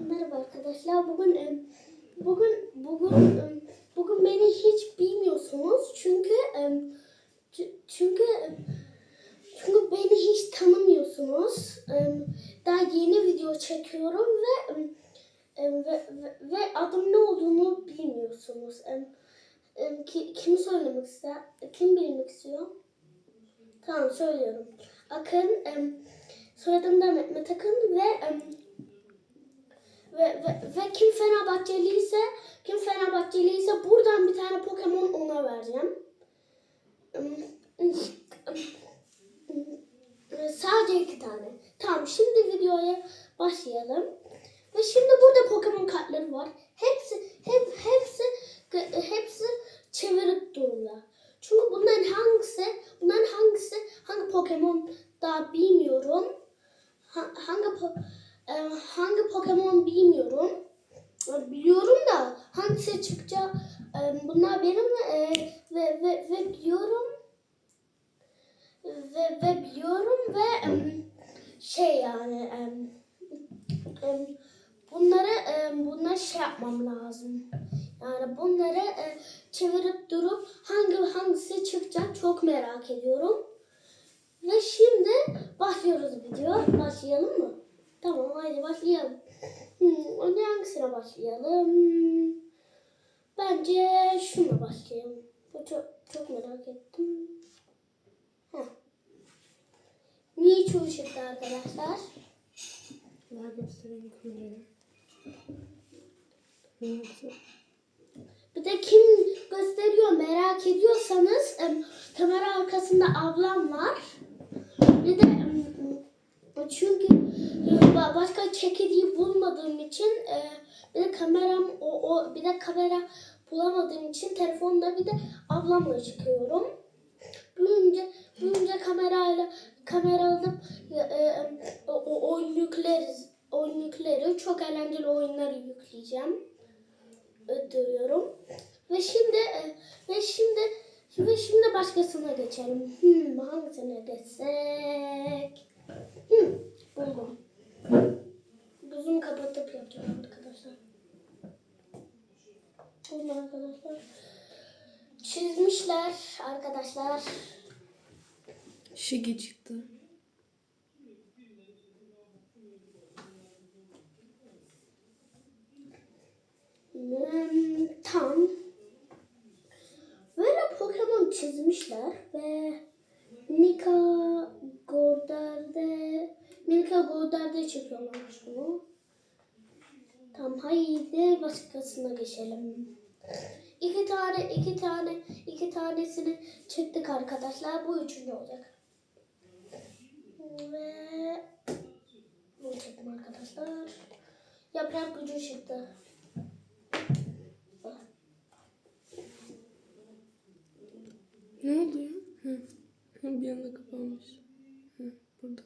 Merhaba arkadaşlar. Bugün em, bugün bugün em, bugün beni hiç bilmiyorsunuz. Çünkü çü- çünkü çünkü beni hiç tanımıyorsunuz. Daha yeni video çekiyorum ve ve, ve, adım ne olduğunu bilmiyorsunuz. Em, em, ki, kimi söylemek ister? Kim bilmek istiyor? Tamam söylüyorum. Akın, soyadım da Mehmet Akın ve ve, ve, ve kim Fenerbahçeli ise kim Fenerbahçeli ise buradan bir tane Pokemon ona vereceğim. Sadece iki tane. Tamam şimdi videoya başlayalım. Ve şimdi burada Pokemon kartları var. Hepsi hep hepsi hepsi çevirip durumda. Çünkü bunların hangisi bunların hangisi hangi Pokemon daha bilmiyorum. Ha- hangi po- e, hangi Pokemon bilmiyorum. E, Biliyorum da hangisi çıkacak e, bunlar benim e, ve, ve, ve biliyorum ve, ve biliyorum ve em, şey yani em, em, bunları bunları şey yapmam lazım. Yani bunları e, çevirip durup hangi hangisi çıkacak çok merak ediyorum. Ve şimdi başlıyoruz video. Başlayalım mı? Tamam haydi başlayalım. Hmm, önce hangisine başlayalım? Bence şuna başlayalım. Bu çok, çok merak ettim. Heh. Niye çalıştı arkadaşlar? Ver göstereyim kamerayı. Yoksa Bir de kim gösteriyor merak ediyorsanız kamera arkasında ablam var. Bir de çünkü e, ba- başka çekiciyi bulmadığım için e, bir de kameram o, o bir de kamera bulamadığım için telefonda bir de ablamla çıkıyorum. Büyünce büyünce kamerayla kamera alıp e, e, o, o oyun yükleriz. Oyun yükleri çok eğlenceli oyunları yükleyeceğim. Ödürüyorum. Ve şimdi e, ve şimdi ve şimdi başkasına geçelim. Hmm, hangisine geçsek? Hmm, buldum. Gözümü kapatıp yapacağım arkadaşlar. Buldum arkadaşlar. Çizmişler arkadaşlar. Şigi çıktı. Hmm, tam. Böyle Pokemon çizmişler ve Nika Goddard'e Nika Goddard'e çekiyorlarmış bunu. Tamam haydi başkasına geçelim. İki tane, iki tane, iki tanesini çektik arkadaşlar. Bu üçüncü olacak. Ve bunu çektim arkadaşlar. Yaprak gücü çıktı. Ne oldu ya? Hı. Bir anda kapanmış. Hı, burada.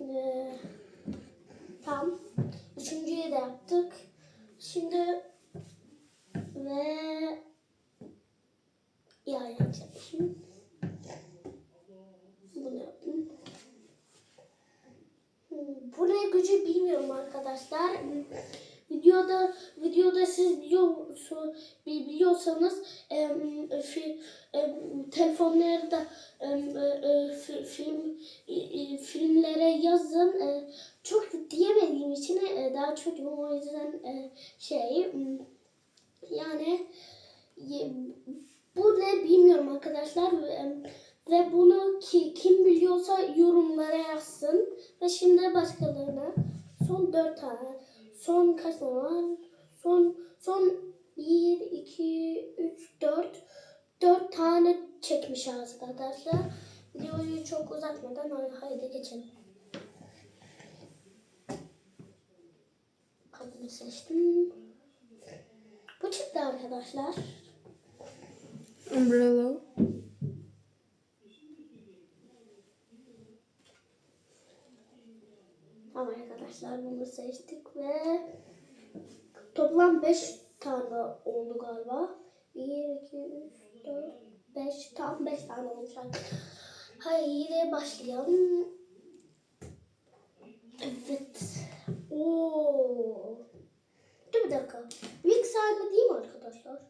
Ee, tamam. Üçüncüyü de yaptık. Şimdi ve ya yapacağım. Bunu yaptım. Hmm, Buraya gücü bilmiyorum arkadaşlar. Hmm, Videoda videoda siz biliyorsu, biliyorsanız em, fi, em, telefonlarda e, e, fi- film e, e, filmlere yazın. E, çok diyemediğim için e, daha çocuğum o yüzden e, şey m, yani ye- bu ne bilmiyorum arkadaşlar ve, ve bunu ki kim biliyorsa yorumlara yazsın. Ve şimdi başkalarına son dört tane son kaç tane var? Son son bir iki üç dört dört tane çekmiş arkadaşlar. Videoyu çok uzatmadan haydi geçelim. Kabını seçtim. Bu çıktı arkadaşlar. Umbrella. takımını seçtik ve toplam 5 tane oldu galiba. 1, 2, 3, 4, 5, tam 5 tane olmuş. Haydi başlayalım. Evet. Oo. Dur bir dakika. Mix halinde değil mi arkadaşlar?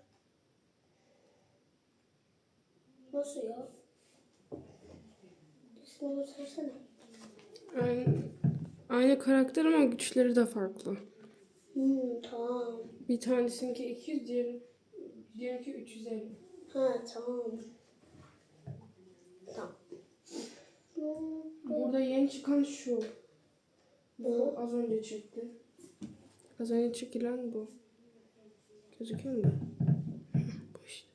Nasıl ya? İsmini göstersene. Aynen aynı karakter ama güçleri de farklı. Hmm, tamam. Bir tanesininki 200, diğeri, diğerinki 350. Ha tamam. Tamam. Burada yeni çıkan şu. Bu az önce çıktı. Az önce çekilen bu. Gözüküyor mu? bu işte.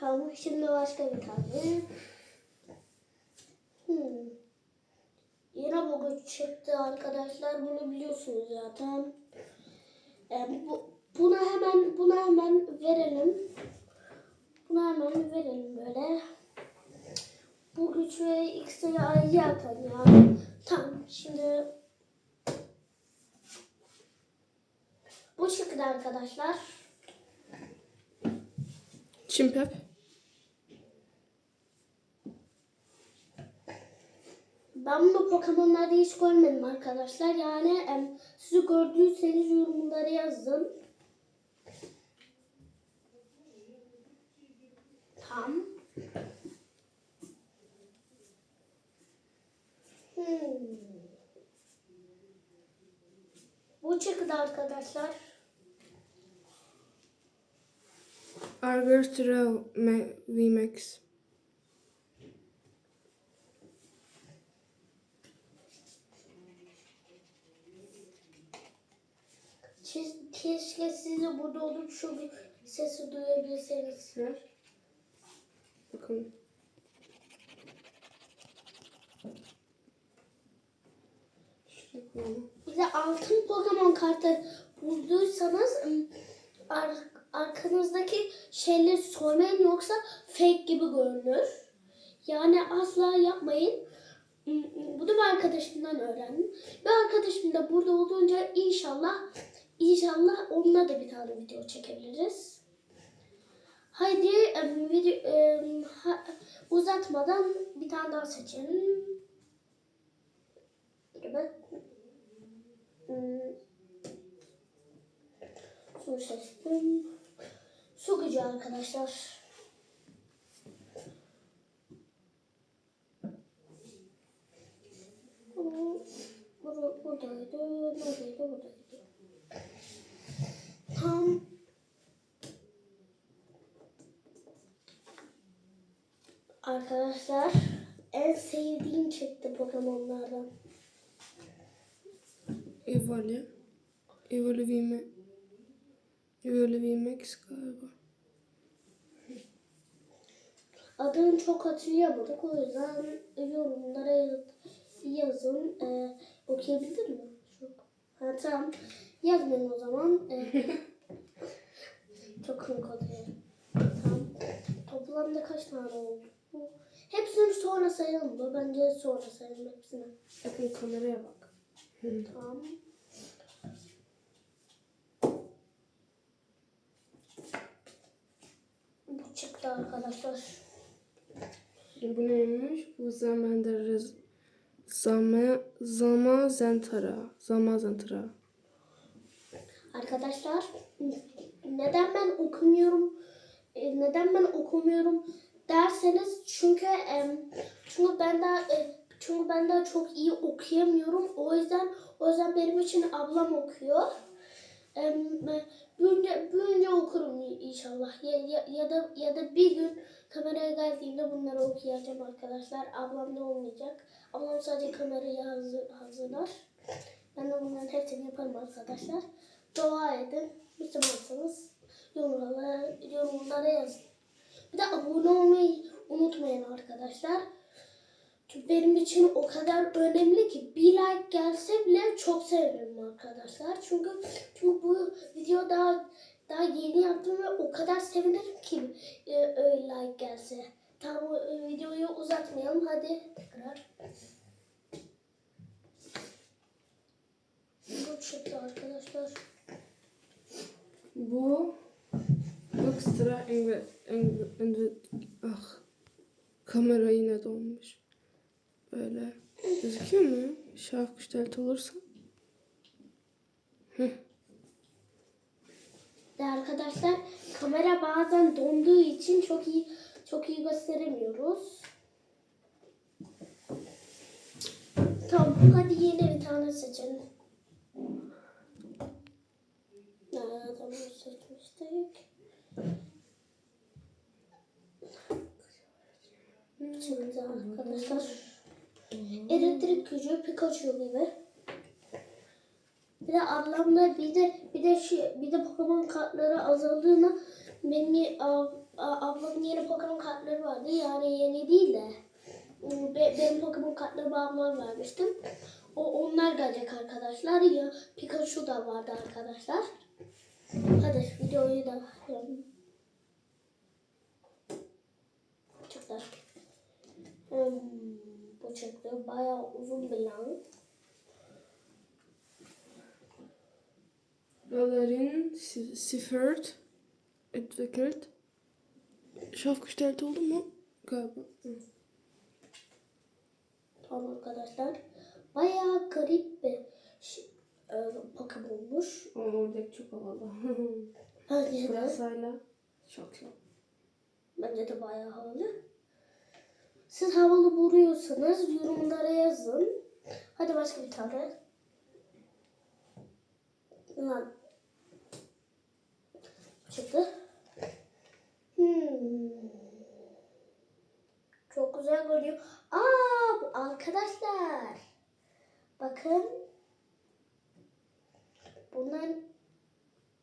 Tamam şimdi başka bir tane. Hmm. Yine bu güç çıktı arkadaşlar. Bunu biliyorsunuz zaten. Ee, bu, buna hemen buna hemen verelim. Buna hemen verelim böyle. Bu güç ve X'leri ayrı atalım ya. Tamam şimdi bu çıktı arkadaşlar. Çimpep. Ben bu Pokemon'ları hiç görmedim arkadaşlar. Yani em, sizi gördüyseniz yorumlara yazın. Tam. Hmm. Bu çıktı arkadaşlar. Argertra Me- VMAX. Keşke siz de burada olup şu sesi duyabilseniz. Ver. Bakın. Bir de altın Pokemon kartı bulduysanız ar- arkanızdaki şeyleri soymayın yoksa fake gibi görünür. Yani asla yapmayın. Bunu bir arkadaşımdan öğrendim. Bir arkadaşım da burada olduğunca inşallah inşallah onunla da bir tane video çekebiliriz. Haydi video uzatmadan bir tane daha seçelim. Evet. Hmm. Su seçtim. Su gücü arkadaşlar. Bu- bur- Buradaydı, buradaydı, buradaydı. Tam Arkadaşlar en sevdiğim çıktı Pokemon'lardan. Evoli. Evoli VMAX. Evoli VMAX galiba. Adını çok hatırlayamadık. O yüzden yorumlara yaz- yazın. Ee, okuyabildin mi? Çok. Ha, tamam. Yazmayın o zaman. Ee, çok komik oluyor. Tamam. Toplamda kaç tane oldu? Bu- Hepsini sonra sayalım mı? Bence sonra sayalım hepsini. Bakın kameraya bak. Tamam. Bu çıktı arkadaşlar. Bu neymiş? Bu Zamender Zama Zama Zentara. Zama Zentara. Arkadaşlar neden ben okumuyorum e, neden ben okumuyorum derseniz çünkü çünkü ben daha e, çünkü ben daha çok iyi okuyamıyorum. O yüzden o yüzden benim için ablam okuyor. E, büyünce, büyünce okurum inşallah. Ya, ya, ya da ya da bir gün kameraya geldiğimde bunları okuyacağım arkadaşlar. Ablam da olmayacak. Ablam sadece kamerayı hazır, hazırlar. Ben de bunların hepsini yaparım arkadaşlar dua edin. Müslümansanız yorumlara, yorumlara yazın. Bir de abone olmayı unutmayın arkadaşlar. Çünkü benim için o kadar önemli ki bir like gelse bile çok sevinirim arkadaşlar. Çünkü çünkü bu video daha daha yeni yaptım ve o kadar sevinirim ki e, e, like gelse. Tamam e, videoyu uzatmayalım hadi tekrar. Bu çıktı arkadaşlar. Bu ekstra enve, enve, enve, ah kamera yine donmuş. Böyle gözüküyor mu? Şarkı delta olursa. De arkadaşlar kamera bazen donduğu için çok iyi çok iyi gösteremiyoruz. Tamam hadi yeni bir tane seçelim. Tamam seçmiştik. Çıktı arkadaşlar. Elektrik gücü Pikachu gibi. Bir de ablamla bir de bir de şey, bir de Pokemon kartları azaldığını benim ab- ablamın yeni Pokemon kartları vardı. Yani yeni değil de be- benim Pokemon kartlarımı ablam vermiştim. O onlar gelecek arkadaşlar. Ya Pikachu da vardı arkadaşlar. Hadi videoyu da başlayalım. Çıktı. Hmm, çıktı. Bayağı uzun bir lan. Valerin Si- Siffert entwickelt. Scharfgestellt oldu mu? Galiba. Hı. Tamam arkadaşlar. Bayağı garip bir şey, e, Pokemon'muş. O oradaki çok havalı. Bence de, Pırasayla çok çok. bence de bayağı havalı. Siz havalı buluyorsanız yorumlara yazın. Hadi başka bir tane. Lan. Çıktı. Hmm. Çok güzel görünüyor. Aa arkadaşlar. Bakın. Bunlar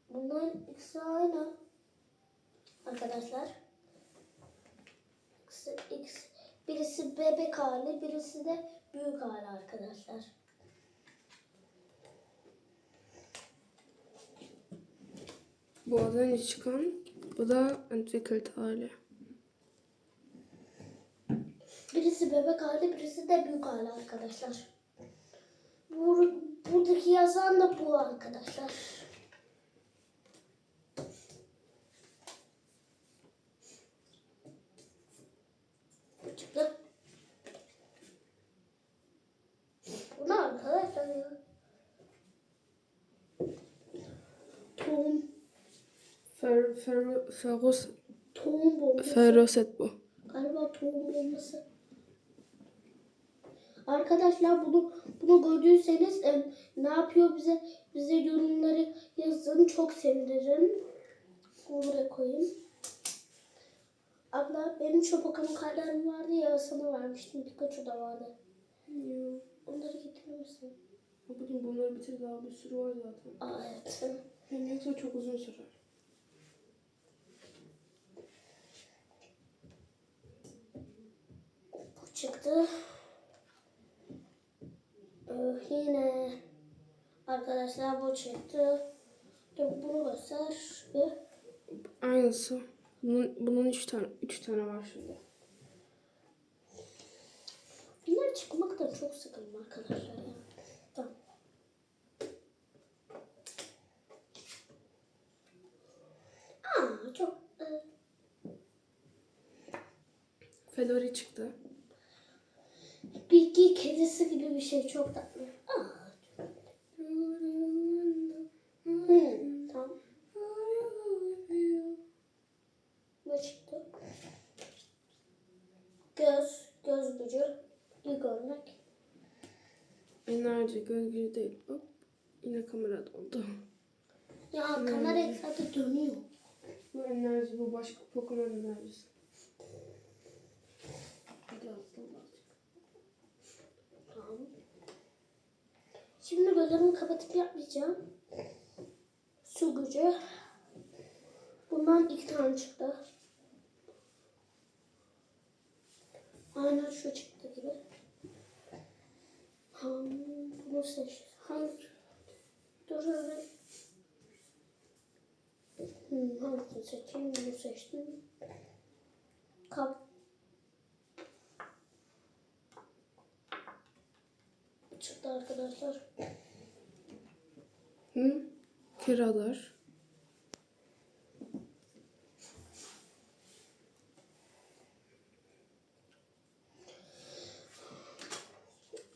bunların ikisi aynı. Arkadaşlar. İkisi, ikisi, birisi bebek hali, birisi de büyük hali arkadaşlar. Bu az önce çıkan. Bu da entwickelt hali. Birisi bebek hali, birisi de büyük hali arkadaşlar. Bur buradaki yazan da bu arkadaşlar. Çıktı. Bu ne arkadaşlar ya? Tohum, Fer, fer, ferros, tohum bombası. ferroset bu. Galiba tohum bombası. Arkadaşlar bunu bunu gördüyseniz em, ne yapıyor bize bize yorumları yazın çok sevinirim. Bunu buraya koyayım. Abla benim Pokemon kartlarım vardı ya sana vermiştim. Pikachu da vardı. Ya. Onları getirir misin? Bugün bunları bitir daha bir sürü var zaten. Aa evet. Hem yoksa çok uzun sürer. Bu çıktı. Yine arkadaşlar bu çıktı. Dur bunu göster. Aynısı. Bunun, bunun üç tane, üç tane var şimdi. Bunlar çıkmaktan çok sıkıldım arkadaşlar ya. Tamam. Aa çok e, Fedori çıktı. Bilgi kedisi gibi bir şey çok tatlı. Hmm, tamam. Ne çıktı? Göz, göz gücü, iyi görmek. Enerji, göz gücü değil. Hop. Yine kamera doldu. Ya kamera zaten dönüyor. Bu enerji, bu başka Pokemon enerjisi. Hadi aslan azıcık. Tamam. Şimdi gözlerimi kapatıp yapmayacağım. Su gücü. Bundan iki tane çıktı. Aynen şu çıktı gibi. Bunu seç. Hangi? Dur öyle. Hmm, hangisini seçeyim? Bunu seçtim. Kap. Çıktı arkadaşlar. Hı? Kiradar.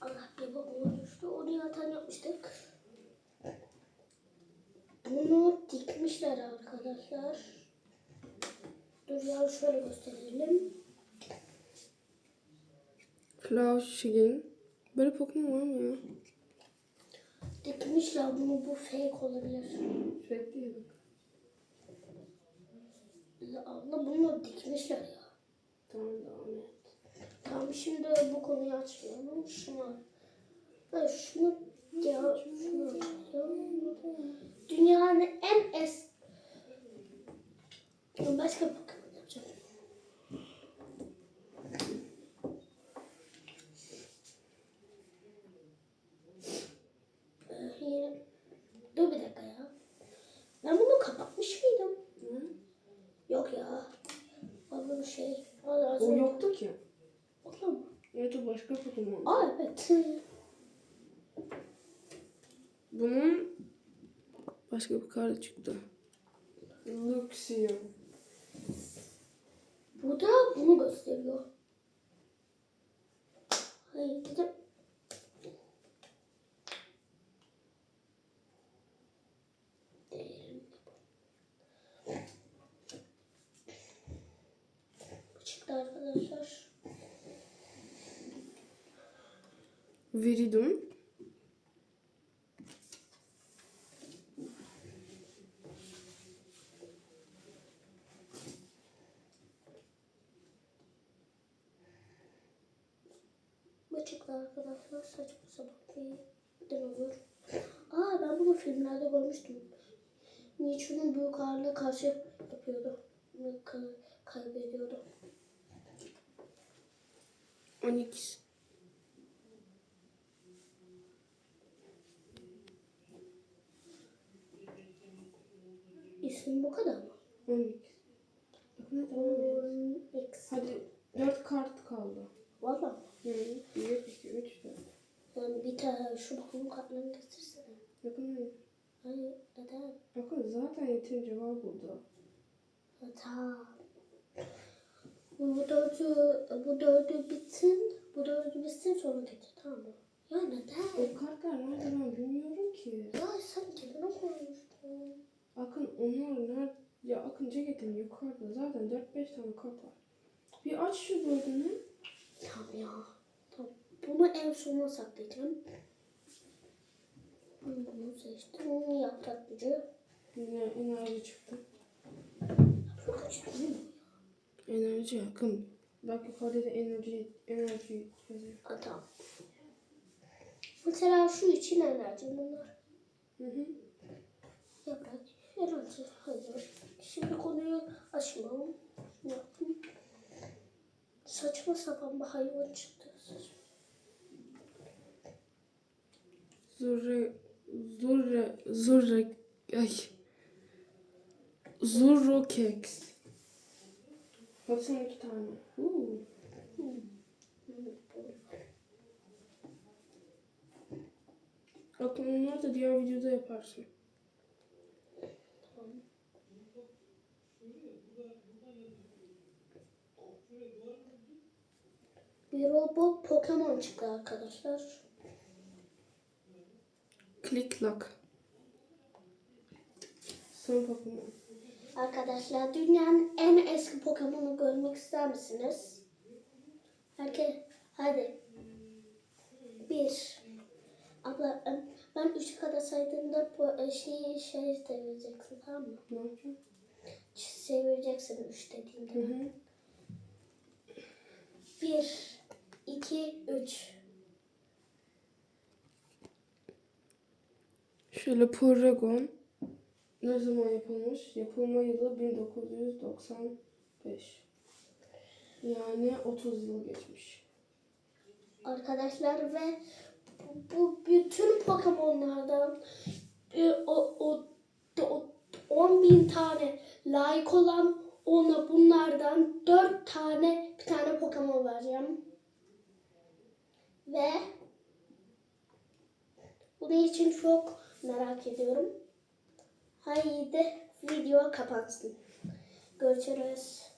Allah bir bakıma düştü. Onu yatan yapmıştık. Bunu dikmişler arkadaşlar. Dur ya şöyle gösterelim. Flauschigin. Böyle Pokemon var mı ya? Dikmişler bunu bu fake olabilir. Fake değil bak. Ya Abla bunu dikmişler ya. Tamam devam et. Tamam şimdi bu konuyu açmayalım. Şunu ben şunu ya şunu. Dünyanın en es başka bir Pokemon yapacağım. Ee, yine- Dur bir dakika ya. Ben bunu kapatmış mıydım? Hı? Yok ya. Abi bu şey. Az O yoktu ki. Olur mu? Evet o başka Pokemon. Aa evet. Bunun başka bir kartı çıktı. Luxio. Bu da bunu gösteriyor. Hayır. Bu çıktı arkadaşlar. Viridum. Bu çıktı arkadaşlar. Saçma sapan bir dinozor. Aa ben bunu filmlerde görmüştüm. Michu'nun büyük ağırlığı karşı yapıyordu. Kay- kaybediyordu. Onyx. İsmi bu kadar mı? Onyx. Bakın devam et. X. Hadi dört kart kaldı. Valla? Hı. Bir, iki, üç, dört. Yani bir tane şu bakımın kartlarını getirsene. Bakın hayır. Hayır neden? Bakın zaten yeterince var burada. Tamam. Bu dördü, bu dördü bitsin. Bu dördü bitsin sonra getir tamam mı? Ya neden? O kartlar nerede ben bilmiyorum ki. Ya sen cebine koymuştun. Akın onlar nerede? Ya Akın ceketin yukarıda zaten 4-5 tane kart var. Bir aç şu dördünü. Tamam ya. Tamam. Bunu en sona saklayacağım. Bunu seçtim. Yaprak gücü. Yine enerji çıktı. Enerji Akın. Bak yukarıda da enerji, enerji yazıyor. Ha, tamam. Mesela şu için enerji bunlar. Hı hı. Yaprak enerji hazır. Şimdi konuyu açmam. Ne yaptım? Saçma sapan bir hayvan çıktı. Zurre, zurre, zurre, ay. Zurrokex. Baksana iki tane. Akın onlar da diğer videoda yaparsın. Bir robot Pokemon çıktı arkadaşlar. Click lock. Son Pokemon. Arkadaşlar dünyanın en eski Pokemon'u görmek ister misiniz? Herkes hadi. Bir. Abla ben üçe kadar saydığımda bu e, şeyi şey çevireceksin tamam mı? Ne yapacağım? Çevireceksin üç dediğimde. Hı hı. Bir, iki, üç. Şöyle Porygon. Ne zaman yapılmış? Yapılma yılı 1995. Yani 30 yıl geçmiş. Arkadaşlar ve bu, bu bütün Pokemon'lardan e, o, o, o 10 bin tane like olan ona bunlardan 4 tane bir tane Pokemon vereceğim. Ve bunun için çok merak ediyorum. Haydi video kapansın. Görüşürüz.